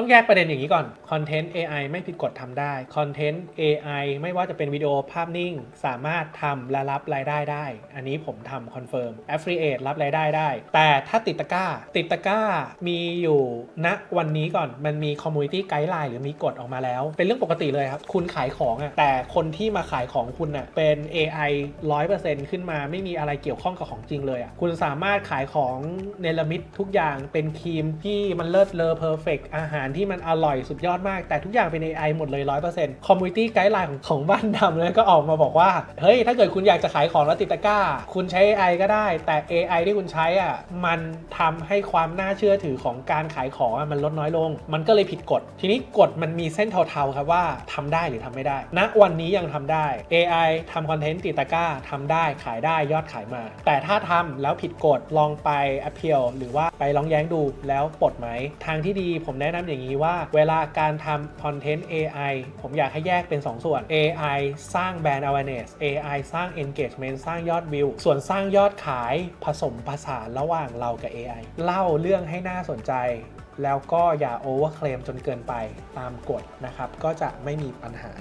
ต้องแยกประเด็นอย่างนี้ก่อนคอนเทนต์ AI ไม่ผิดกฎทำได้คอนเทนต์ AI ไม่ว่าจะเป็นวิดีโอภาพนิ่ง สามารถทำและรับรายได้ได้ อันนี้ผมทำคอนเฟิร์ม Affiliate รับรายได้ได้ แต่ถ้าติดตะกร้า ติดตะกร้ามีอยู่ณวันนี้ก่อนมันมี Community Guideline หรือมีกฎออกมาแล้ว เป็นเรื่องปกติเลยครับ คุณขายของอะแต่คนที่มาขายของคุณอะเป็น AI 100%ขึ้นมาไม่มีอะไรเกี่ยวข้องกับของจริงเลยอะคุณสามารถขายของเนลมิตทุกอย่างเป็นครีมที่มันเลิศเลอเพอร์เฟกอาหารที่มันอร่อยสุดยอดมาก แต่ทุกอย่างเป็น AI หมดเลย 100% Community Guideline ของของบ้านดำเลยก็ออกมาบอกว่า เฮ้ย ถ้าเกิดคุณอยากจะขายของแล้วติดตะกร้า คุณใช้ AI ก็ได้ แต่ AI ที่คุณใช้อะมันทำให้ความน่าเชื่อถือของการขายของมันลดน้อยลง มันก็เลยผิดกฎ ทีนี้กฎมันมีเส้นเทาๆครับว่าทำได้หรือทำไม่ได้ณวันนี้ยังทำได้ AI ทำคอนเทนต์ติดตะกร้าทำได้ขายได้ยอดขายมา แต่ถ้าทำแล้วผิดกฎลองไป appeal หรือว่าไปลองแย้งดูแล้วปลดไหมทางที่ดีผมแนะนำอย่างนี้ว่า เวลาการทำคอนเทนต์ AI ผมอยากให้แยกเป็น 2 ส่วน AI สร้างแบรนด์ awareness AI สร้าง engagement สร้างยอดวิว ส่วนสร้างยอดขายผสมผสานระหว่างเรากับ AI เล่าเรื่องให้น่าสนใจแล้วก็อย่าโอเวอร์เคลมจนเกินไปตามกฎนะครับ ก็จะไม่มีปัญหา